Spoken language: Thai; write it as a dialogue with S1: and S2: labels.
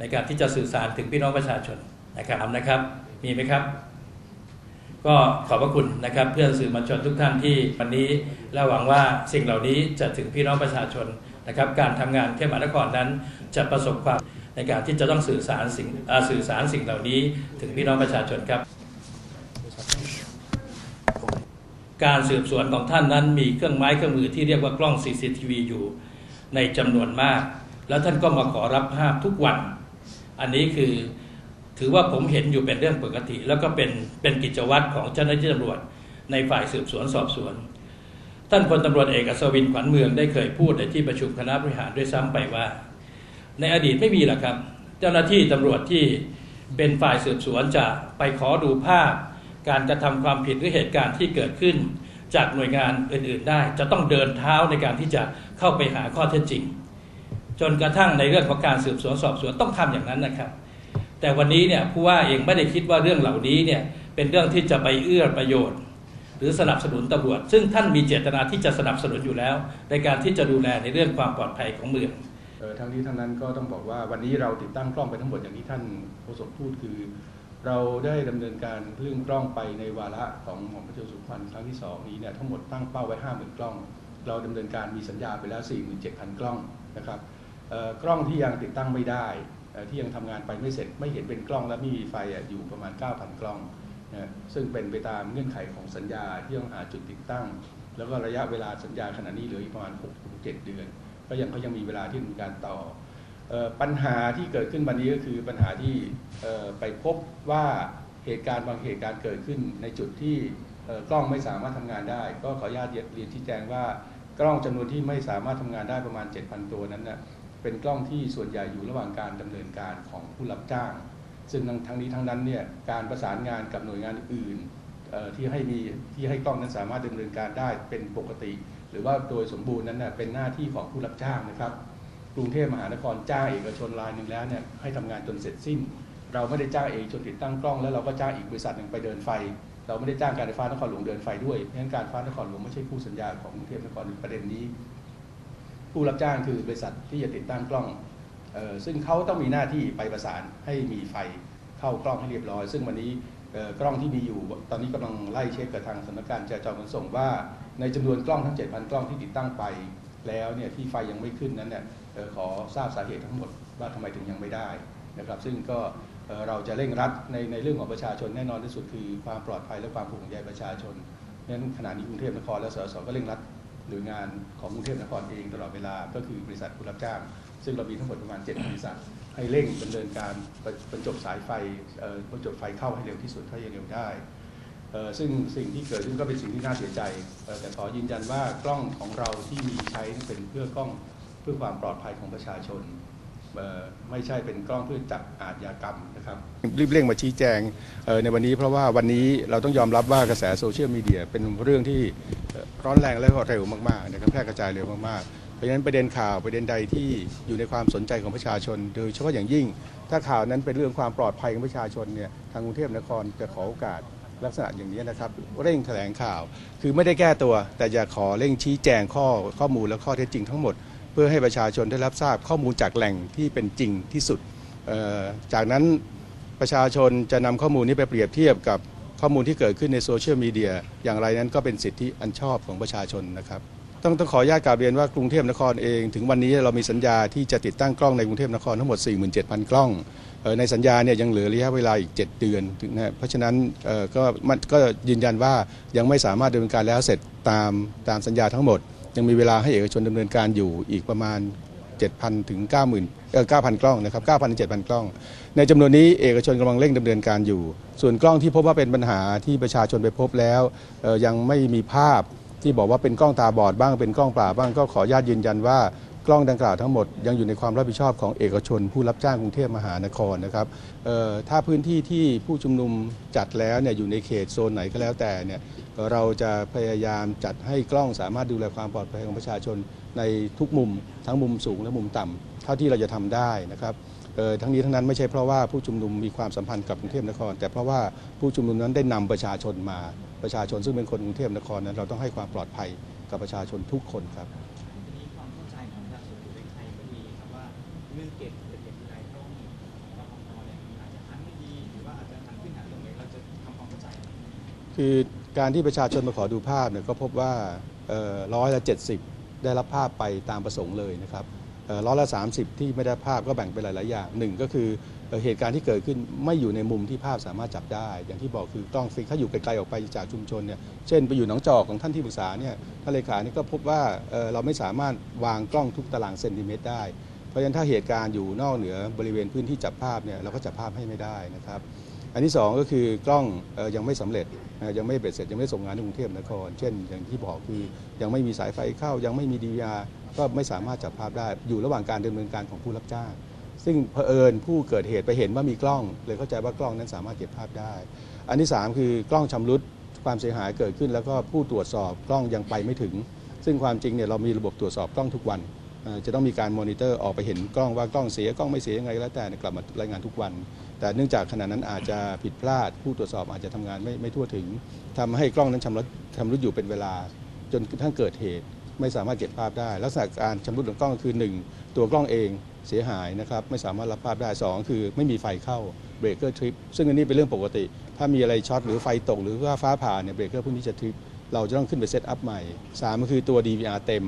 S1: ในการที่จะสื่อสารถึงพี่น้องประชาชนนะครับนะครับ มีไหมครับ ก็ขอบพระคุณนะครับ เพื่อนสื่อมวลชนทุกท่านที่วันนี้และหวังว่าสิ่งเหล่านี้จะถึงพี่น้องประชาชนนะครับ การทำงานเทพมหานครนั้นจะประสบความในการที่จะต้องสื่อสารสิ่งสื่อสารสิ่งเหล่านี้ถึงพี่น้องประชาชนครับ การสืบสวนของท่านนั้นมีเครื่องไม้เครื่องมือที่เรียกว่ากล้อง CCTV อยู่ในจำนวนมาก แล้วท่านก็มาขอรับภาพทุกวัน อันนี้คือถือว่าผมเห็นอยู่เป็นเรื่องปกติ แล้วก็เป็นเป็นกิจวัตรของเจ้าหน้าที่ตำรวจในฝ่ายสืบสวนสอบสวน ท่านพลตำรวจเอกอัศวินขวัญเมืองได้เคยพูดในที่ประชุมคณะบริหารด้วยซ้ำไปว่า ในอดีตไม่มีหรอกครับ เจ้าหน้าที่ตำรวจที่เป็นฝ่ายสืบสวนจะไปขอดูภาพ การกระทำความผิดหรือเหตุการณ์ที่เกิดขึ้น จากหน่วยงานอื่น ๆ ได้ จะต้องเดินเท้าในการที่จะเข้าไปหาข้อเท็จจริง จนกระทั่งในเรื่องของการสืบสวนสอบสวนต้องทำอย่างนั้นนะครับ แต่วันนี้เนี่ยผู้ว่าเองไม่ได้คิดว่าเรื่องเหล่านี้เนี่ยเป็นเรื่องที่จะไปเอื้อประโยชน์ หรือสนับสนุนตำรวจ ซึ่งท่านมีเจตนาที่จะสนับสนุนอยู่แล้ว ในการที่จะดูแลในเรื่องความปลอดภัยของเมือง
S2: เออทั้งนี้ทั้งนั้นก็ต้องบอกว่าวันนี้เราติดตั้งกล้องไปทั้งหมดอย่างที่ท่านโฆษกพูดคือ เราได้ดำเนินการเรื่องกล้องไปในวาระของหมอมพระเจ้าสุพรรณครั้งที่สองนี้เนี่ยทั้งหมดตั้งเป้าไว้ 50,000 กล้อง เราดำเนินการมีสัญญาไปแล้ว 47,000 กล้องนะครับเอ่อ กล้องที่ยังติดตั้งไม่ได้ ที่ยังทำงานไปไม่เสร็จไม่เห็นเป็นกล้องและไม่มีไฟอยู่ประมาณ 9,000 กล้องนะซึ่งเป็นไปตามเงื่อนไขของสัญญาที่ต้องหาจุดติดตั้ง แล้วก็ระยะเวลาสัญญาขณะนี้เหลืออีกประมาณ 6-7 เดือน ก็ยังเขายังมีเวลาที่ดำการต่ออปัญหาที่เกิดขึ้นวันนี้ก็คือปัญหาที่ไปพบว่าเหตุการณ์บางเหตุการณ์เกิดขึ้นในจุดที่กล้องไม่สามารถทำงานได้ ก็ขออนุญาตเรียนชี้แจงว่ากล้องจำนวนที่ไม่สามารถทำงานได้ประมาณ 7,000 ตัวนั้นนะ เป็นกล้องที่ส่วนใหญ่อยู่ระหว่างการดำเนินการของผู้รับจ้าง ซึ่งทั้งนี้ทั้งนั้นเนี่ยการประสานงานกับหน่วยงานอื่นที่ให้มีที่ให้กล้องนั้นสามารถดำเนินการได้เป็นปกติ หรือว่าโดยสมบูรณ์นั้นนะเป็นหน้าที่ของผู้รับจ้างนะครับ กรุงเทพมหานครจ้างเอกชนรายหนึ่งแล้วเนี่ยให้ทำงานจนเสร็จสิ้น เราไม่ได้จ้างเอกชนติดตั้งกล้อง แล้วเราก็จ้างอีกบริษัทหนึ่งไปเดินไฟ เราไม่ได้จ้างการไฟฟ้านครหลวงเดินไฟด้วยเพราะฉะนั้นการไฟฟ้านครหลวงไม่ใช่คู่สัญญาของกรุงเทพมหานครในประเด็นนี้ ผู้รับจ้างคือบริษัทที่จะติดตั้งกล้องออซึ่งเขาต้องมีหน้าที่ไปประสานให้มีไฟเข้ากล้องให้เรียบร้อย ซึ่งวันนี้กล้องที่มีอยู่ ตอนนี้กำลังไล่เช็คกับทางสำนักการจราจรขนส่งว่า ในจำนวนกล้องทั้ง 7,000 กล้องที่ติดตั้งไป แล้วเนี่ยที่ไฟยังไม่ขึ้นนั้นเนี่ยออขอทราบสาเหตุทั้งหมดว่าทำไมถึงยังไม่ได้นะครับ ซึ่งก็เราจะเร่งรัดในในเรื่องของประชาชนแน่นอนที่สุดคือความปลอดภัยและความผูกใยประชาชนเพราะฉะนั้นขณะนี้กรุงเทพมหานครและสสก็เร่งรัด หน่วยงานของกรุงเทพนครเองตลอดเวลา ก็คือบริษัทผู้รับจ้าง ซึ่งเรามีทั้งหมดประมาณ 7 บริษัท ให้เร่งดำเนินการบรรจบสายไฟบรรจบไฟเข้าให้เร็วที่สุดเท่าที่จะเร็วได้ ซึ่งสิ่งที่เกิดขึ้นก็เป็นสิ่งที่น่าเสียใจ แต่ขอยืนยันว่ากล้องของเราที่มีใช้เป็นเพื่อกล้องเพื่อความปลอดภัยของประชาชน ไม่ใช่เป็นกล้องเพื่อจับอาชญากรรมนะครับรีบเร่งมาชี้แจงในวันนี้เพราะว่าวันนี้เราต้องยอมรับว่ากระแสโซเชียลมีเดียเป็นเรื่องที่ร้อนแรงและก็เร็วมากๆนะครับแพร่กระจายเร็วมากๆ เพราะฉะนั้นประเด็นข่าวประเด็นใดที่อยู่ในความสนใจของประชาชน โดยเฉพาะอย่างยิ่ง ถ้าข่าวนั้นเป็นเรื่องความปลอดภัยของประชาชนเนี่ยทางกรุงเทพมหานครจะขอโอกาสลักษณะอย่างนี้นะครับเร่งแถลงข่าว คือไม่ได้แก้ตัว แต่จะขอเร่งชี้แจงข้อข้อมูลและข้อเท็จจริงทั้งหมด เพื่อให้ประชาชนได้รับทราบข้อมูลจากแหล่งที่เป็นจริงที่สุด จากนั้นประชาชนจะนำข้อมูลนี้ไปเปรียบเทียบกับข้อมูลที่เกิดขึ้นในโซเชียลมีเดียอย่างไรนั้นก็เป็นสิทธิอันชอบของประชาชนนะครับต้องต้องขออนุญาตกราบเรียนว่ากรุงเทพนครเอง ถึงวันนี้เรามีสัญญาที่จะติดตั้งกล้องในกรุงเทพนครทั้งหมด 47,000 กล้องในสัญญาเนี่ยยังเหลือระยะเวลาอีก 7 เดือนนะฮะเพราะฉะนั้นก็มันก็ยืนยันว่ายังไม่สามารถดำเนินการแล้วเสร็จตามตามสัญญาทั้งหมด ยังมีเวลาให้เอกชนดำเนินการอยู่อีกประมาณ 7,000 ถึง 90,000เอ่อ9,000 กล้องนะครับ9,000ถึง7,000 กล้อง ในจำนวนนี้เอกชนกำลังเร่งดำเนินการอยู่ ส่วนกล้องที่พบว่าเป็นปัญหาที่ประชาชนไปพบแล้วยังไม่มีภาพที่บอกว่าเป็นกล้องตาบอดบ้างเป็นกล้องเปล่าบ้างก็ขออนุญาตยืนยันว่ากล้องดังกล่าวทั้งหมดยังอยู่ในความรับผิดชอบของเอกชน ผู้รับจ้างกรุงเทพมหานครนะครับถ้าพื้นที่ที่ผู้ชุมนุมจัดแล้วเนี่ยอยู่ในเขตโซนไหนก็แล้วแต่เนี่ย เราจะพยายามจัดให้กล้องสามารถดูแลความปลอดภัยของประชาชนในทุกมุม ทั้งมุมสูงและมุมต่ำเท่าที่เราจะทำได้นะครับทั้งนี้ทั้งนั้นไม่ใช่เพราะว่าผู้ชุมนุมมีความสัมพันธ์กับกรุงเทพนคร แต่เพราะว่าผู้ชุมนุมนั้นได้นำประชาชนมาประชาชนซึ่งเป็นคนกรุงเทพนครนั้นเราต้องให้ความปลอดภัยกับประชาชนทุกคนครับ
S3: คือ การที่
S2: ประชาชนมาขอดูภาพเนี่ยก็พบว่าร้อยละเจ็ดสิบได้รับภาพไปตามประสงค์เลยนะครับร้อยละ 30 ที่ไม่ได้ภาพก็แบ่งเป็นหลาย ๆ อย่างหนึ่งก็คือเหตุการณ์ที่เกิดขึ้นไม่อยู่ในมุมที่ภาพสามารถจับได้ อย่างที่บอกคือกล้องฟิกถ้าอยู่ไกล ๆ ออกไปจากชุมชนเนี่ยเช่นไปอยู่หนองจอกของท่านที่ปรึกษาเนี่ยท่านเลขานี่ก็พบว่าเราไม่สามารถวางกล้องทุกตารางเซนติเมตรได้ เพราะฉะนั้นถ้าเหตุการณ์อยู่นอกเหนือบริเวณพื้นที่จับภาพเนี่ยเราก็จับภาพให้ไม่ได้นะครับอันที่สองก็คือกล้องออยังไม่สำเร็จ ยังไม่เบ็ดเสร็จยังไม่ได้ส่งงานที่กรุงเทพนคร เช่น อย่างที่บอกคือยังไม่มีสายไฟเข้า ยังไม่มีดีอาก็ไม่สามารถจับภาพได้ อยู่ระหว่างการดำเนินการของผู้รับจ้าง ซึ่งเผอิญผู้เกิดเหตุไปเห็นว่ามีกล้อง เลยเข้าใจว่ากล้องนั้นสามารถเก็บภาพได้ อันที่สามคือกล้องชำรุดความเสียหายเกิดขึ้น แล้วก็ผู้ตรวจสอบกล้องยังไปไม่ถึง ซึ่งความจริงเนี่ยเรามีระบบตรวจสอบกล้องทุกวันจะต้องมีการมอนิเตอร์ออกไปเห็นกล้องว่ากล้องเสียกล้องไม่เสียยังไงแล้วแต่กลับมารายงานทุกวัน แต่เนื่องจากขณะนั้นอาจจะผิดพลาด ผู้ตรวจสอบอาจจะทำงานไม่ไม่ทั่วถึงทำให้กล้องนั้นชำรุดชำรุดอยู่เป็นเวลา จนกระทั่งเกิดเหตุ ไม่สามารถเก็บภาพได้ ลักษณะการชำรุดของกล้องคือ 1 ตัวกล้องเองเสียหายนะครับไม่สามารถรับภาพได้ 2 คือไม่มีไฟเข้าเบรกเกอร์ทริปซึ่งอันนี้เป็นเรื่องปกติ ถ้ามีอะไรช็อตหรือไฟตกหรือว่าฟ้าผ่าเนี่ยเบรกเกอร์พวกนี้จะทริปเราจะต้องขึ้นไปเซตอัพใหม่ 3 ก็คือตัว DVR เต็ม